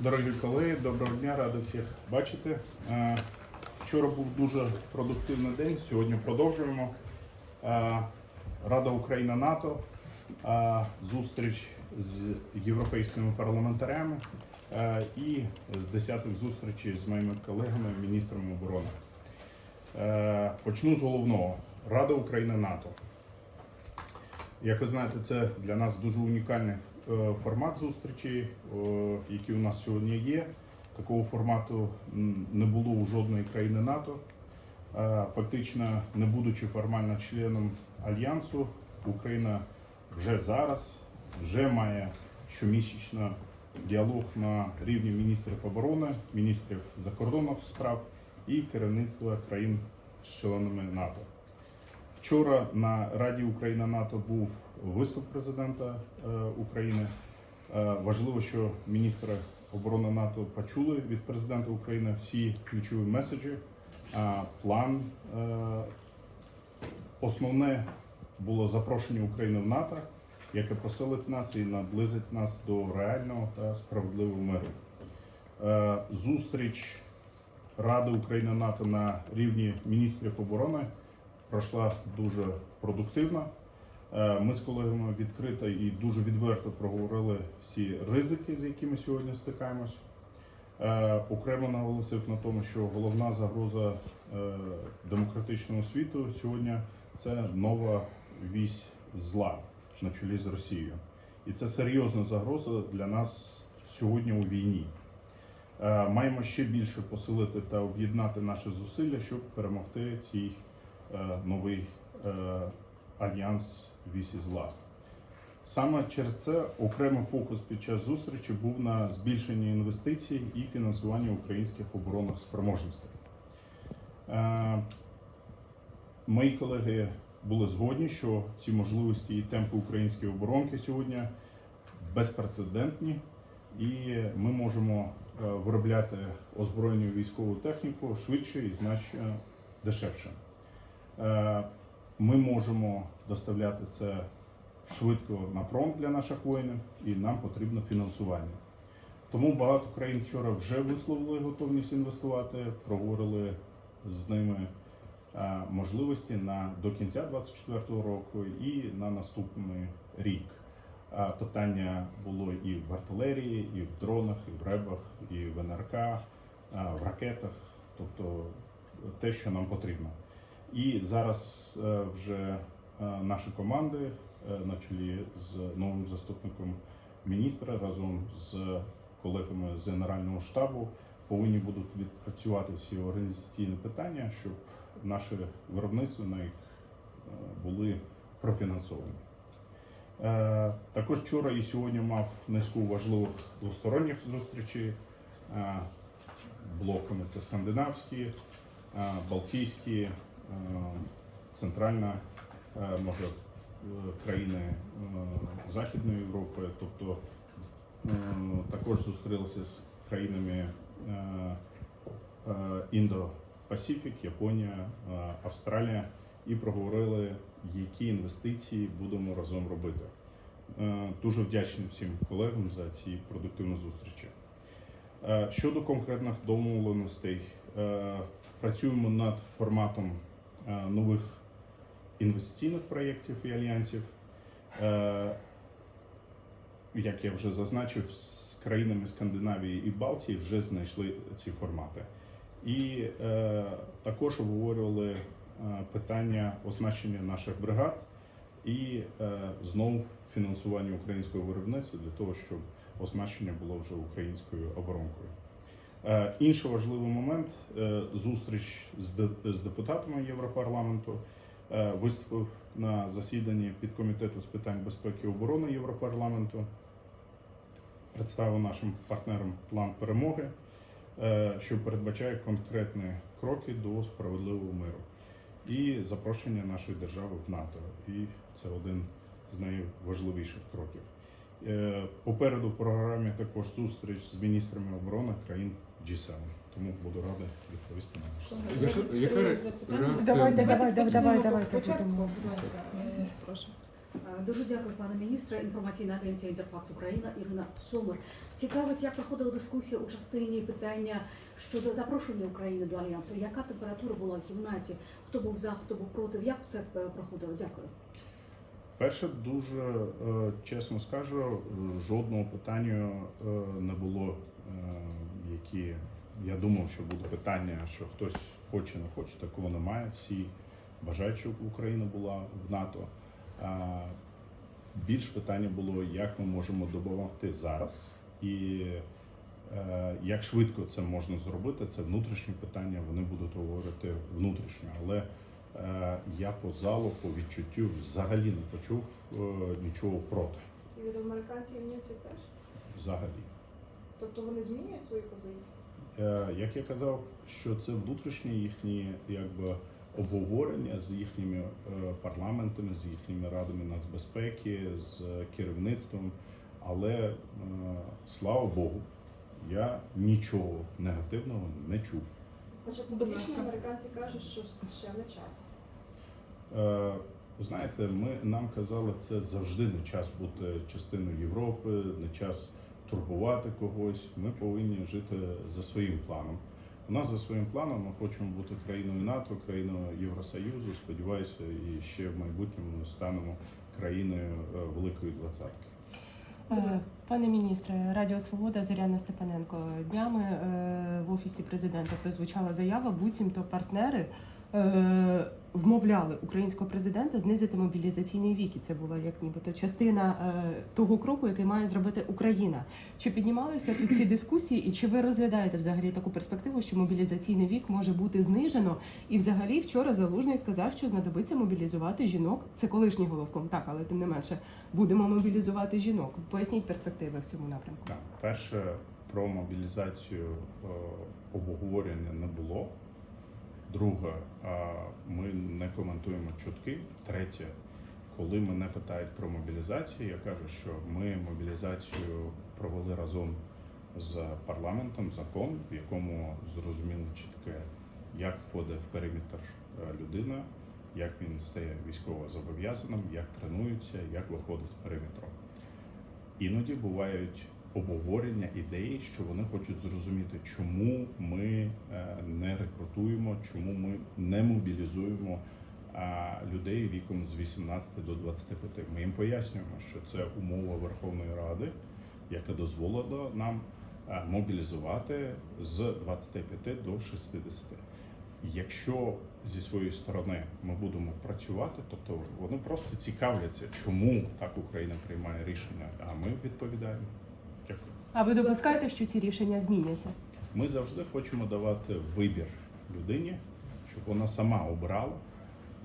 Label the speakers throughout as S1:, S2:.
S1: Дорогі колеги, доброго дня, радий всіх бачити. Е, Вчора був дуже продуктивний день, сьогодні продовжуємо. Е, Рада Україна НАТО, е, зустріч з європейськими парламентарями і з десятих зустрічей з моїми колегами, міністрами оборони. Почну з головного. Рада Україна НАТО. Як ви знаєте, це для нас дуже унікальний формат зустрічі, е, який у нас сьогодні є. Такого формату не було у жодної країни НАТО. Е, Фактично, не будучи формально членом альянсу, Україна вже зараз вже має щомісячно діалог на рівні міністрів оборони, міністрів закордонних справ і керівництва країн з членами НАТО. Вчора на Раді Україна НАТО був виступ президента е, України. Е, важливо, що міністри оборони НАТО почули від президента України всі ключові меседжі. План е, основне було запрошення України в НАТО, яке посилить нас і наблизить нас до реального та справедливого миру. Зустріч Ради України НАТО на рівні міністрів оборони пройшла дуже продуктивно. Е, Ми з колегами відкрито і дуже відверто проговорили всі ризики, з якими сьогодні стикаємось. Е, Окремо наголосив на тому, що головна загроза е, демократичного світу сьогодні це нова вісь зла на чолі з Росією. І це серйозна загроза для нас сьогодні у війні. Маємо ще більше посилити та об'єднати наші зусилля, щоб перемогти цій новий е, альянс вісі зла. Саме через це окремий фокус під час зустрічі був на збільшенні інвестицій і фінансуванні українських оборонних спроможностей. Е, Мої колеги були згодні, що ці можливості і темпи української оборонки сьогодні безпрецедентні, і ми можемо е, виробляти озброєння військову техніку швидше і значно дешевше. Е, Ми можемо доставляти це швидко на фронт для наших воїнів, і нам потрібно фінансування. Тому багато країн вчора вже висловили готовність інвестувати, проговорили з ними е, можливості на до кінця 2024 року і на наступний рік. Питання було і в артилерії, і в дронах, і в ребах, і в НРК, в ракетах, тобто те, що нам потрібно. І зараз е, вже е, наші команди е, на чолі з новим заступником міністра разом з колегами з Генерального штабу повинні будуть відпрацювати всі організаційні питання, щоб наші виробництва на їх були профінансовані. Також вчора і сьогодні мав низку важливих двосторонніх зустрічей. Блоками це скандинавські, балтійські, центральна, е, може, е, країни е, Західної Європи, тобто е, також зустрілися з країнами е, е, Індо-Пасифік, Японія, е, Австралія і проговорили, які інвестиції будемо разом робити. Е, Дуже вдячний всім колегам за ці продуктивні зустрічі. Е, Щодо конкретних домовленостей, е, працюємо над форматом е, нових інвестиційних проєктів і альянсів. Е, Як я вже зазначив, з країнами Скандинавії і Балтії вже знайшли ці формати. І е, також обговорювали е, питання оснащення наших бригад і е, знову фінансування українського виробництва для того, щоб оснащення було вже українською оборонкою. Е, Інший важливий момент е, зустріч з депутатами Європарламенту. Е, Виступив на засіданні підкомітету з питань безпеки і оборони Європарламенту. Представив нашим партнерам план перемоги, що передбачає конкретні кроки до справедливого миру і запрошення нашої держави в НАТО. І це один з найважливіших кроків. Попереду в програмі також зустріч з міністрами оборони країн G7. Тому буду радий відповісти на запитання.
S2: Яка- яка ре- реакція?
S3: Давай, давай, давай, давай,
S4: прошу.
S2: Е, Дуже дякую, пане міністре. Інформаційна агенція Інтерфакс Україна Ірина Сомер. Цікавить, як проходила дискусія у частині питання щодо запрошення України до альянсу. Яка температура була в кімнаті? Хто був за, хто був проти? Як це е, проходило? Дякую.
S1: Перше, дуже е, чесно скажу, жодного питання е, не було, е, які я думав, що буде питання, що хтось хоче, не хоче, такого немає. Всі бажають, щоб Україна була в НАТО. Більш питання було, як ми можемо допомогти зараз, і як швидко це можна зробити. Це внутрішні питання. Вони будуть говорити внутрішньо, але я по залу, по відчуттю взагалі не почув е, нічого проти.
S4: І від американців німців теж.
S1: Взагалі.
S4: Тобто вони змінюють свою позицію?
S1: Е, Як я казав, що це внутрішнє їхні якби обговорення з їхніми е, парламентами, з їхніми радами нацбезпеки, з керівництвом. Але е, слава Богу, я нічого негативного не чув.
S4: Хоча публічно американці кажуть, що ще не час.
S1: Е, Знаєте, ми нам казали, це завжди не час бути частиною Європи, не час турбувати когось. Ми повинні жити за своїм планом. У нас за своїм планом ми хочемо бути країною НАТО, країною Євросоюзу. Сподіваюся, і ще в майбутньому станемо країною е, Великої Двадцятки.
S3: Е, Пане міністре, Радіо Свобода Зоряна Степаненко. Днями е, в офісі президента прозвучала заява, буцімто партнери вмовляли українського президента знизити мобілізаційний вік. І це була як нібито частина е, того кроку, який має зробити Україна. Чи піднімалися тут ці дискусії, і чи ви розглядаєте взагалі таку перспективу, що мобілізаційний вік може бути знижено? І взагалі вчора Залужний сказав, що знадобиться мобілізувати жінок. Це колишній головком, так, але тим не менше будемо мобілізувати жінок. Поясніть перспективи в цьому напрямку.
S1: Перше про мобілізацію е, обговорення не було. Друге, ми не коментуємо чутки. Третє, коли мене питають про мобілізацію, я кажу, що ми мобілізацію провели разом з парламентом закон, в якому зрозуміло чітке, як входить в периметр е, людина, як він стає військово зобов'язаним, як тренується, як виходить з периметру. Іноді бувають обговорення ідеї, що вони хочуть зрозуміти, чому ми е, не рекрутуємо, чому ми не мобілізуємо людей віком з 18 до 25. Ми їм пояснюємо, що це умова Верховної Ради, яка дозволила нам е, мобілізувати з 25 до 60. Якщо зі своєї сторони ми будемо працювати, тобто вони просто цікавляться, чому так Україна приймає рішення, а ми відповідаємо. Дякую.
S3: А ви допускаєте, що ці рішення зміняться?
S1: Ми завжди хочемо давати вибір людині, щоб вона сама обрала.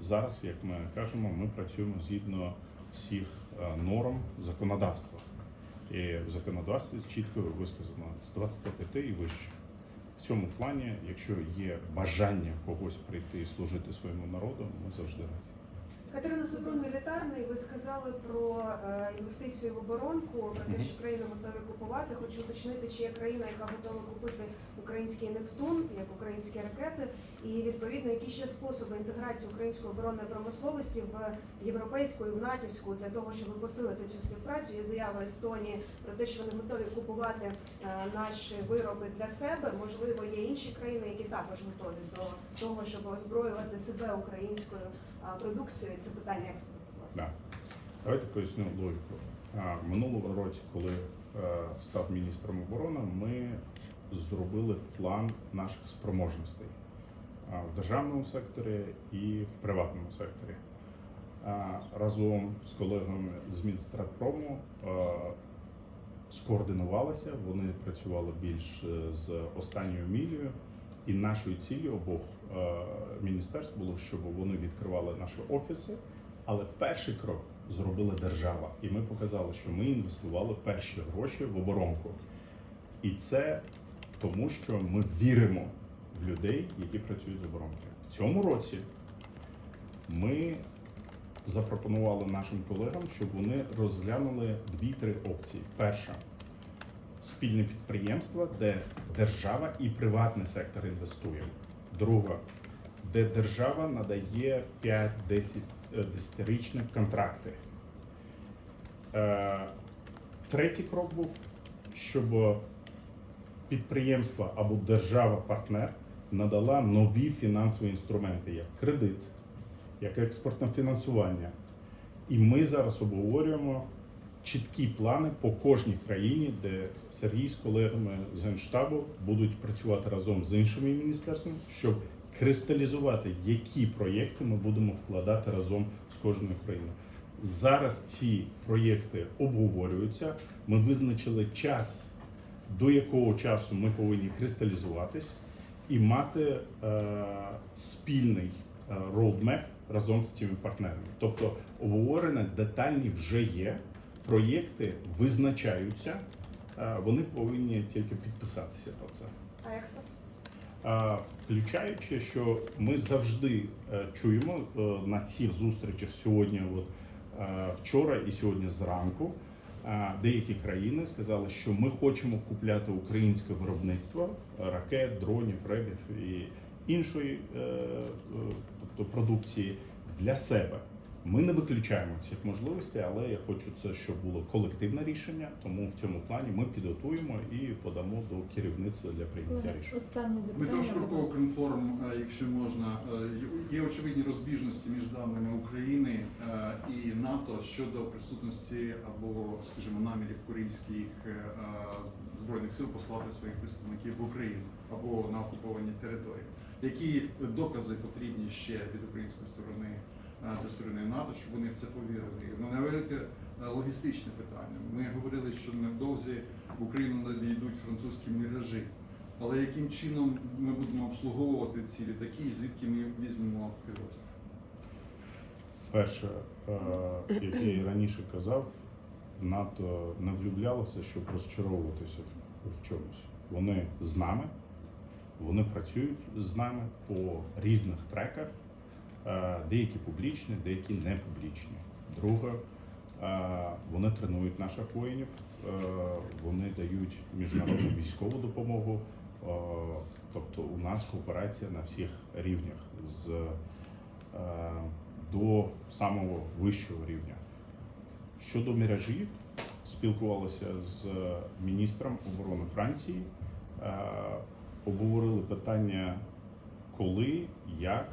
S1: Зараз, як ми кажемо, ми працюємо згідно всіх е, норм законодавства. І в законодавстві чітко висказано з 25 і вище. В цьому плані, якщо є бажання когось прийти і служити своєму народу, ми завжди раді.
S5: Катерина Супрун мілітарний. Ви сказали про е, інвестицію в оборонку, про те, що країна готова купувати. Хочу уточнити, чи є країна, яка готова купити український Нептун, як українські ракети, і відповідно які ще способи інтеграції української оборонної промисловості в європейську і в натівську для того, щоб посилити цю співпрацю. Є заява Естонії про те, що вони готові купувати е, наші вироби для себе. Можливо, є інші країни, які також готові до того, щоб озброювати себе українською а, продукцією. Це питання експорту.
S1: Да. Давайте поясню логіку. Минулого року, коли е, став міністром оборони, ми зробили план наших спроможностей в державному секторі і в приватному секторі. Разом з колегами з Мінстратпрому скоординувалися. Вони працювали більш е, з останньою мілею. І нашою ціллю обох міністерств було, щоб вони відкривали наші офіси. Але перший крок зробила держава, і ми показали, що ми інвестували перші гроші в оборонку. І це тому, що ми віримо людей, які працюють з оборонки. В цьому році ми запропонували нашим колегам, щоб вони розглянули дві-три опції. Перша спільне підприємство, де держава і приватний сектор інвестує. Друга, де держава надає 5-10 річні контракти. Е, Третій крок був, щоб підприємство або держава-партнер надала нові фінансові інструменти, як кредит, як експортне фінансування. І ми зараз обговорюємо чіткі плани по кожній країні, де Сергій з колегами з Генштабу будуть працювати разом з іншими міністерствами, щоб кристалізувати, які проєкти ми будемо вкладати разом з кожною країною. Зараз ці проєкти обговорюються. Ми визначили час, до якого часу ми повинні кристалізуватись і мати е, спільний roadmap разом з цими партнерами. Тобто обговорення детальні вже є, проєкти визначаються, е, вони повинні тільки підписатися про це.
S4: А експорт?
S1: Включаючи, що ми завжди е, чуємо на цих зустрічах сьогодні, от, вчора і сьогодні зранку, деякі країни сказали, що ми хочемо купляти українське виробництво ракет, дронів, ребів і іншої е, е, тобто продукції для себе. Ми не виключаємо цих можливостей, але я хочу це, щоб було колективне рішення. Тому в цьому плані ми підготуємо і подамо до керівництва для прийняття рішень.
S6: Останнє запитання.
S7: Шкурко,
S6: будь ласка.
S7: Укрінформ, е, якщо можна, Е, є очевидні розбіжності між даними України е, і НАТО щодо присутності або, скажімо, намірів корейських збройних сил послати своїх представників в Україну або на окуповані території. Які докази потрібні ще від української сторони до сторони НАТО, щоб вони в це повірили? Ну, невелике е, логістичне питання. Ми говорили, що невдовзі в Україну надійдуть французькі міражі. Але яким чином ми будемо обслуговувати ці літаки і звідки ми візьмемо пілотів?
S1: Перше, е, як я і раніше казав, НАТО не влюблялося, щоб розчаровуватися в- чомусь. Вони з нами, вони працюють з нами по різних треках, деякі публічні, деякі не публічні. Друге, е, вони тренують наших воїнів, е, вони дають міжнародну військову допомогу. Е, Тобто у нас кооперація на всіх рівнях з е, до самого вищого рівня. Щодо міражів, спілкувалися з міністром оборони Франції, е, обговорили питання, коли, як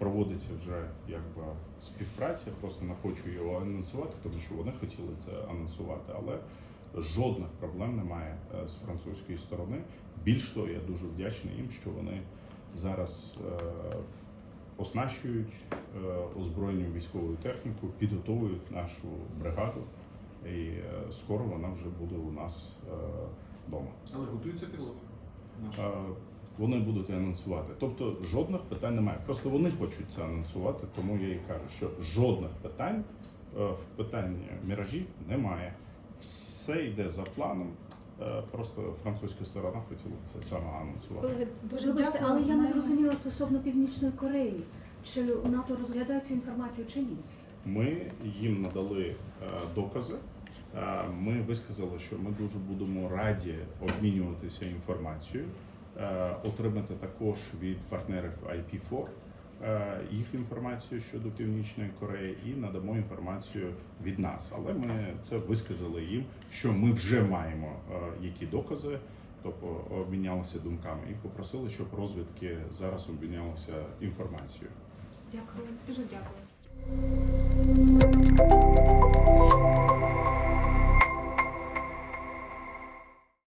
S1: проводиться вже якби співпраця. Просто не хочу його анонсувати, тому що вони хотіли це анонсувати, але жодних проблем немає е, з французької сторони. Більш того, я дуже вдячний їм, що вони зараз е, оснащують е, озброєнням військовою технікою, підготовують нашу бригаду, і е, скоро вона вже буде у нас вдома.
S7: Але готуються пілоти.
S1: Вони будуть анонсувати. Тобто жодних питань немає. Просто вони хочуть це анонсувати, тому я і кажу, що жодних питань е, в питанні міражів немає. Все йде за планом. Е, Просто французька сторона хотіла це саме анонсувати.
S6: Дуже дякую.
S2: але я не зрозуміла стосовно Північної Кореї. Чи НАТО розглядає цю інформацію чи ні?
S1: Ми їм надали е, докази. Ми висказали, що ми дуже будемо раді обмінюватися інформацією, отримати також від партнерів IP4 е, їх інформацію щодо Північної Кореї і надамо інформацію від нас. Але ми це висказали їм, що ми вже маємо е, які докази. Тобто обмінялися думками і попросили, щоб розвідки зараз обмінялися інформацією.
S2: Дякую.
S6: Дуже дякую.